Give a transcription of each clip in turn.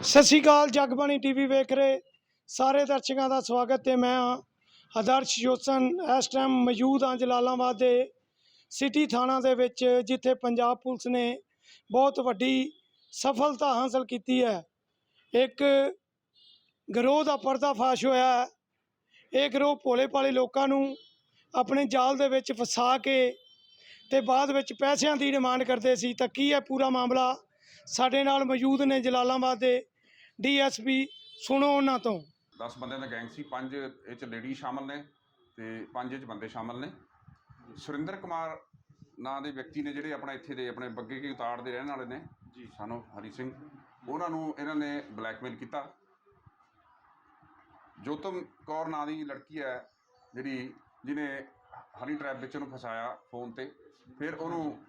ਸਤਿ ਸ਼੍ਰੀ ਅਕਾਲ, ਜਗਬਾਣੀ ਟੀਵੀ ਵੇਖ ਰਹੇ ਸਾਰੇ ਦਰਸ਼ਕਾਂ ਦਾ ਸਵਾਗਤ ਹੈ। ਮੈਂ ਹਾਂ ਆਦਰਸ਼ ਜੋਸਨ ਇਸ ਟਾਈਮ ਮੌਜੂਦ ਹਾਂ ਜਲਾਲਾਬਾਦ ਦੇ ਸਿਟੀ ਥਾਣਾ ਦੇ ਵਿੱਚ, ਜਿੱਥੇ ਪੰਜਾਬ ਪੁਲਿਸ ਨੇ ਬਹੁਤ ਵੱਡੀ ਸਫਲਤਾ ਹਾਸਲ ਕੀਤੀ ਹੈ। ਇੱਕ ਗਰੋਹ ਦਾ ਪਰਦਾਫਾਸ਼ ਹੋਇਆ ਹੈ। ਇਹ ਗਰੋਹ ਭੋਲੇ ਭਾਲੇ ਲੋਕਾਂ ਨੂੰ ਆਪਣੇ ਜਾਲ ਦੇ ਵਿੱਚ ਫਸਾ ਕੇ ਤੇ ਬਾਅਦ ਵਿੱਚ ਪੈਸਿਆਂ ਦੀ ਡਿਮਾਂਡ ਕਰਦੇ ਸੀ। ਤਾਂ ਕੀ ਹੈ ਪੂਰਾ ਮਾਮਲਾ ਸਾਡੇ ਨਾਲ ਮੌਜੂਦ ਨੇ ਜਲਾਲਾਬਾਦ ਦੇ ਡੀਐਸਪੀ ਸੁਣੋ ਉਹਨਾਂ ਤੋਂ। 10 ਬੰਦਿਆਂ ਦਾ ਗੈਂਗ ਸੀ ਪੰਜ ਇਹ ਚ ਲੇਡੀ ਸ਼ਾਮਲ ਨੇ ਤੇ ਪੰਜ ਇਹ ਚ ਬੰਦੇ ਸ਼ਾਮਲ ਨੇ। ਸੁਰਿੰਦਰ ਕੁਮਾਰ ਨਾਂ ਦੇ ਵਿਅਕਤੀ ਨੇ ਜਿਹੜੇ ਆਪਣਾ ਇੱਥੇ ਦੇ ਆਪਣੇ ਬੱਗੇ ਕੀ ਉਤਾੜ ਦੇ ਰਹਿਣ ਵਾਲੇ ਨੇ। ਜੀ। ਸਾਨੂੰ ਹਰੀ ਸਿੰਘ। ਉਹਨਾਂ ਨੂੰ ਇਹਨਾਂ ਨੇ ਬਲੈਕਮੇਲ ਕੀਤਾ। ਜੋਤਮ ਕੌਰ ਨਾਂ ਦੀ ਲੜਕੀ ਹੈ ਜਿਹੜੀ ਜਿਹਨੇ ਹਨੀ ਟ੍ਰੈਪ ਵਿੱਚ ਉਹਨੂੰ ਫਸਾਇਆ ਫੋਨ ਤੇ। ਫਿਰ ਉਹਨੂੰ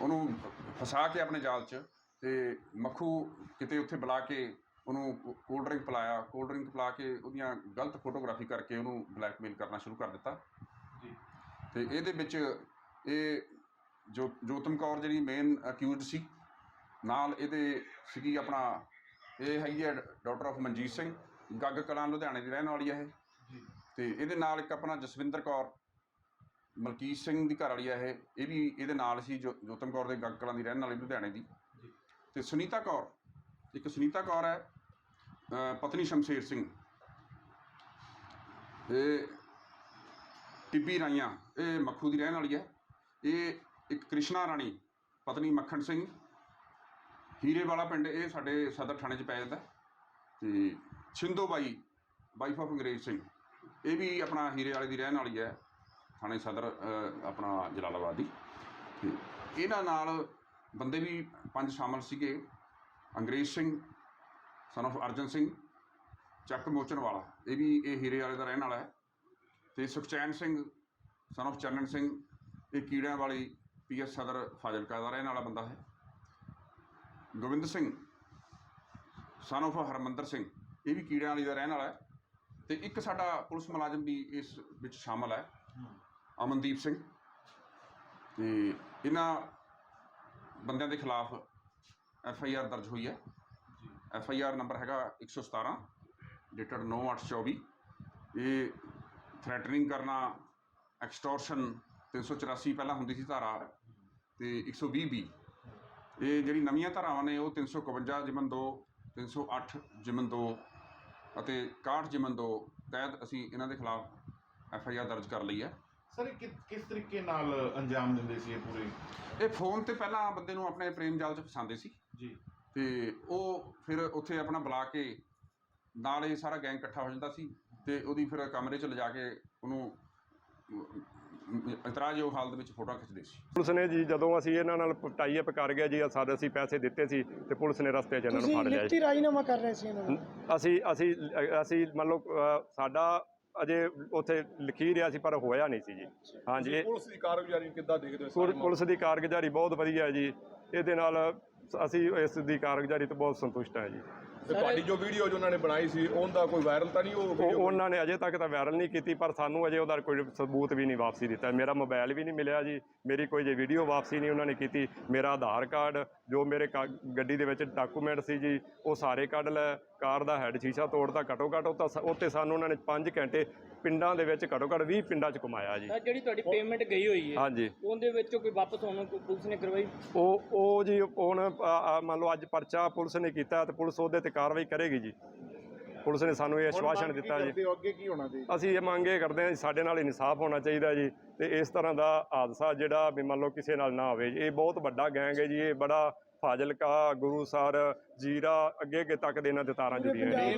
ਉਹਨੂੰ ਫਸਾ ਕੇ ਆਪਣੇ ਜਾਲ 'ਚ। ਤੇ ਮੱਖੂ ਕਿਤੇ ਉੱਥੇ ਬੁਲਾ ਕੇ ਉਹਨੂੰ ਕੋਲਡ ਡਰਿੰਕ ਪਿਲਾਇਆ ਕੋਲਡ ਡਰਿੰਕ ਪਿਲਾ ਕੇ ਉਹਦੀਆਂ ਗਲਤ ਫੋਟੋਗ੍ਰਾਫੀ ਕਰਕੇ ਉਹਨੂੰ ਬਲੈਕਮੇਲ ਕਰਨਾ ਸ਼ੁਰੂ ਕਰ ਦਿੱਤਾ। ਜੀ। ਤੇ ਇਹਦੇ ਵਿੱਚ ਇਹ ਜੋ ਜੋਤਮ ਕੌਰ ਜਿਹੜੀ ਮੇਨ ਅਕਿਊਜ਼ਡ ਸੀ ਨਾਲ ਇਹਦੇ ਸੀਗੀ ਆਪਣਾ ਇਹ ਹੈਗੀ ਹੈ ਡਾਕਟਰ ਆਫ ਮਨਜੀਤ ਸਿੰਘ ਗੱਗ ਕਲਾਂ ਲੁਧਿਆਣੇ ਦੀ ਰਹਿਣ ਵਾਲੀ ਹੈ ਇਹ। ਜੀ। ਤੇ ਇਹਦੇ ਨਾਲ ਇੱਕ ਆਪਣਾ ਜਸਵਿੰਦਰ ਕੌਰ ਮਲਕੀਤ ਸਿੰਘ ਦੀ ਘਰ ਵਾਲੀ ਹੈ ਇਹ ਇਹ ਵੀ ਇਹਦੇ ਨਾਲ ਸੀ ਜੋ ਜੋਤਮ ਕੌਰ ਦੇ ਗੱਗ ਕਲਾਂ ਦੀ ਰਹਿਣ ਵਾਲੀ ਲੁਧਿਆਣੇ ਦੀ। ਤੇ ਸੁਨੀਤਾ ਕੌਰ, ਇੱਕ ਸੁਨੀਤਾ ਕੌਰ ਹੈ ਪਤਨੀ ਸ਼ਮਸ਼ੇਰ ਸਿੰਘ ਇਹ ਟਿੱਬੀ ਰਾਈਆਂ, ਇਹ ਮੱਖੂ ਦੀ ਰਹਿਣ ਵਾਲੀ ਹੈ। ਇਹ ਇੱਕ ਕ੍ਰਿਸ਼ਨਾ ਰਾਣੀ, ਪਤਨੀ ਮੱਖਣ ਸਿੰਘ ਹੀਰੇ ਵਾਲਾ ਪਿੰਡ, ਇਹ ਸਾਡੇ ਸਦਰ ਥਾਣੇ 'ਚ ਪੈ ਜਾਂਦਾ ਤੇ ਛਿੰਦੋ ਬਾਈ ਵਾਈਫ ਆਫ ਅੰਗਰੇਜ਼ ਸਿੰਘ, ਇਹ ਵੀ ਆਪਣਾ ਹੀਰੇ ਵਾਲੇ ਦੀ ਰਹਿਣ ਵਾਲੀ ਹੈ, ਥਾਣੇ ਸਦਰ ਆਪਣਾ ਜਲਾਲਾਬਾਦ ਦੀ। ਤੇ ਇਹਨਾਂ ਨਾਲ ਬੰਦੇ ਵੀ ਪੰਜ ਸ਼ਾਮਲ ਸੀਗੇ। ਅੰਗਰੇਜ਼ ਸਿੰਘ ਸਨ of ਅਰਜਨ ਸਿੰਘ ਚੱਕ ਮੋਚਨ ਵਾਲਾ। ਇਹ ਵੀ ਇਹ ਹੀਰੇ ਵਾਲੇ ਦਾ ਰਹਿਣ ਵਾਲਾ ਹੈ। ਤੇ ਸੁਖਚੈਨ ਸਿੰਘ ਸਨ of ਚਰਨਨ ਸਿੰਘ ਇਹ ਕੀੜਿਆਂ ਵਾਲੀ ਪੀਐਸ ਸਦਰ ਫਾਜ਼ਿਲਕਾ ਦਾ ਰਹਿਣ ਵਾਲਾ ਬੰਦਾ ਹੈ। ਗੋਬਿੰਦ ਸਿੰਘ ਸਨ of ਹਰਮੰਦਰ ਸਿੰਘ ਇਹ ਵੀ ਕੀੜਿਆਂ ਵਾਲੀ ਦਾ ਰਹਿਣ ਵਾਲਾ ਹੈ। ਤੇ ਇੱਕ ਸਾਡਾ ਪੁਲਿਸ ਮੁਲਾਜ਼ਮ ਵੀ ਇਸ ਵਿੱਚ ਸ਼ਾਮਲ ਹੈ। ਅਮਨਦੀਪ ਸਿੰਘ। ਤੇ ਇਹਨਾਂ ਬੰਦਿਆਂ ਦੇ ਖਿਲਾਫ ਐਫ ਆਈ ਆਰ ਦਰਜ ਹੋਈ ਹੈ। ਐਫ ਆਈ ਆਰ ਨੰਬਰ ਹੈਗਾ 117 ਡੇਟਡ 9824 ਇਹ ਥ੍ਰੈਟਨਿੰਗ ਕਰਨਾ ਐਕਸਟੋਰਸ਼ਨ 384 ਪਹਿਲਾਂ ਹੁੰਦੀ ਸੀ ਧਾਰਾ ਤੇ 120 ਵੀ ਇਹ ਜਿਹੜੀ ਨਵੀਆਂ ਧਾਰਾਵਾਂ ਨੇ ਉਹ 351 ਜਿਮਨ 2 308 ਜਿਮਨ 2 ਅਤੇ 61 ਜਿਮਨ 2 ਤਹਿਤ ਅਸੀਂ ਇਹਨਾਂ ਦੇ ਖਿਲਾਫ ਐਫ ਆਈ ਆਰ ਦਰਜ ਕਰ ਲਈ ਹੈ। ਸਰ ਕਿਸ ਤਰੀਕੇ ਨਾਲ ਅੰਜਾਮ ਦਿੰਦੇ ਸੀ ਇਹ ਪੂਰੇ? ਇਹ ਫੋਨ ਤੇ ਪਹਿਲਾਂ ਬੰਦੇ ਨੂੰ ਆਪਣੇ ਪ੍ਰੇਮ ਜਾਲ 'ਚ ਫਸਾਉਂਦੇ ਸੀ। ਜੀ। ਤੇ ਉਹ ਫਿਰ ਉੱਥੇ ਆਪਣਾ ਬੁਲਾ ਕੇ ਨਾਲ ਇਹ ਸਾਰਾ ਗੈਂਗ ਇਕੱਠਾ ਹੋ ਜਾਂਦਾ ਸੀ ਤੇ ਉਹਦੀ ਫਿਰ ਕਮਰੇ 'ਚ ਲਿਜਾ ਕੇ ਉਹਨੂੰ ਇਤਰਾਜ਼ਯੋਗ ਹਾਲਤ ਵਿੱਚ ਫੋਟੋਆਂ ਖਿੱਚਦੇ ਸੀ। ਪੁਲਿਸ ਨੇ ਜੀ ਜਦੋਂ ਅਸੀਂ ਇਹਨਾਂ ਨਾਲ ਟਾਈ ਅਪ ਕਰ ਗਏ ਜੀ ਸਾਡੇ ਅਸੀਂ ਪੈਸੇ ਦਿੱਤੇ ਸੀ ਤੇ ਪੁਲਿਸ ਨੇ ਰਸਤੇ 'ਚ ਇਹਨਾਂ ਨੂੰ ਫੜ ਲਿਆ ਜੀ। ਲਿਖਤੀ ਰਾਜੀਨਾਮਾ ਕਰ ਰਹੇ ਸੀ ਇਹਨਾਂ ਦਾ ਅਸੀਂ ਅਸੀਂ ਅਸੀਂ ਮੰਨ ਲਓ ਸਾਡਾ ਅਜੇ ਉੱਥੇ ਲਿਖੀ ਰਿਹਾ ਸੀ ਪਰ ਹੋਇਆ ਨਹੀਂ ਸੀ ਜੀ। ਹਾਂਜੀ। ਪੁਲਿਸ ਦੀ ਕਾਰਗੁਜ਼ਾਰੀ ਕਿੱਦਾਂ ਦੇਖਦੇ ਹੋ ਪੁਲ- ਪੁਲਿਸ ਦੀ ਕਾਰਗੁਜ਼ਾਰੀ ਬਹੁਤ ਵਧੀਆ ਹੈ ਜੀ। ਇਹਦੇ ਨਾਲ ਅਸੀਂ ਇਸ ਦੀ ਕਾਰਗੁਜ਼ਾਰੀ ਤੋਂ ਬਹੁਤ ਸੰਤੁਸ਼ਟ ਹਾਂ ਜੀ। ਤੇ ਤੁਹਾਡੀ ਜੋ ਵੀਡੀਓ ਜੋ ਉਹਨਾਂ ਨੇ ਬਣਾਈ ਸੀ ਉਹਦਾ ਕੋਈ ਵਾਇਰਲ ਤਾਂ ਨਹੀਂ ਉਹ ਉਹ ਵੀਡੀਓ ਉਹਨਾਂ ਨੇ ਅਜੇ ਤੱਕ ਤਾਂ ਵਾਇਰਲ ਨਹੀਂ ਕੀਤੀ ਪਰ ਸਾਨੂੰ ਅਜੇ ਉਹਦਾ ਕੋਈ ਸਬੂਤ ਵੀ ਨਹੀਂ ਵਾਪਸੀ ਦਿੱਤਾ। ਮੇਰਾ ਮੋਬਾਈਲ ਵੀ ਨਹੀਂ ਮਿਲਿਆ ਜੀ ਮੇਰੀ ਕੋਈ ਜੇ ਵੀਡੀਓ ਵਾਪਸੀ ਨਹੀਂ ਉਹਨਾਂ ਨੇ ਕੀਤੀ ਮੇਰਾ ਆਧਾਰ ਕਾਰਡ ਜੋ ਮੇਰੇ ਕਾ- ਗੱਡੀ ਦੇ ਵਿੱਚ ਡਾਕੂਮੈਂਟ ਸੀ ਜੀ ਉਹ ਸਾਰੇ ਕੱਢ ਲੈ ਕਾਰ ਦਾ ਹੈਡ ਸ਼ੀਸ਼ਾ ਤੋੜਦਾ ਘਟੋ ਘੱਟ ਉਹ ਤਾਂ ਸ- ਉੱਤੇ ਸਾਨੂੰ ਉਹਨਾਂ ਨੇ 5 ਘੰਟੇ ਪਿੰਡਾਂ ਦੇ ਵਿੱਚ ਘਟੋ ਘੱਟ 20 ਪਿੰਡਾਂ 'ਚ ਘੁਮਾਇਆ ਜੀ। ਸਰ ਜਿਹੜੀ ਤੁਹਾਡੀ ਪੇਮੈਂਟ ਗਈ ਹੋਈ ਹੈ ਹਾਂਜੀ। ਉਹਦੇ ਵਿੱਚੋਂ ਕੋਈ ਵਾਪਸ ਤੁਹਾਨੂੰ ਕੋਈ ਪੁਲਿਸ ਨੇ ਕਰਵਾਈ? ਉਹ ਉਹ ਜੀ ਹੁਣ ਮੰਨ ਲਓ ਅੱਜ ਪਰਚਾ ਪੁਲਿਸ ਨੇ ਕੀਤਾ ਤੇ ਪੁਲਿਸ ਉਹਦੇ ਤੇ ਕਾਰਵਾਈ ਕਰੇਗੀ ਜੀ। ਪੁਲਿਸ ਨੇ ਸਾਨੂੰ ਇਹ ਆਸ਼ਵਾਸਨ ਦਿੱਤਾ ਜੀ। ਅੱਗੇ ਕੀ ਹੋਣਾ ਅਸੀਂ ਇਹ ਮੰਗ ਇਹ ਕਰਦੇ ਹਾਂ ਜੀ ਸਾਡੇ ਨਾਲ ਇਨਸਾਫ ਹੋਣਾ ਚਾਹੀਦਾ ਜੀ ਤੇ ਇਸ ਤਰ੍ਹਾਂ ਦਾ ਹਾਦਸਾ ਜਿਹੜਾ ਵੀ ਮੰਨ ਲਓ ਕਿਸੇ ਨਾਲ ਨਾ ਹੋਵੇ। ਇਹ ਬਹੁਤ ਵੱਡਾ ਗੈਂਗ ਹੈ ਜੀ ਇਹ ਬੜਾ ਫਾਜ਼ਿਲਕਾ ਗੁਰੂਸਰ ਜੀਰਾ ਅੱਗੇ ਅੱਗੇ ਤੱਕ ਦੇ ਇਹਨਾਂ ਦੇ ਤਾਰਾਂ ਜੁੜੀਆਂ ਨੇ।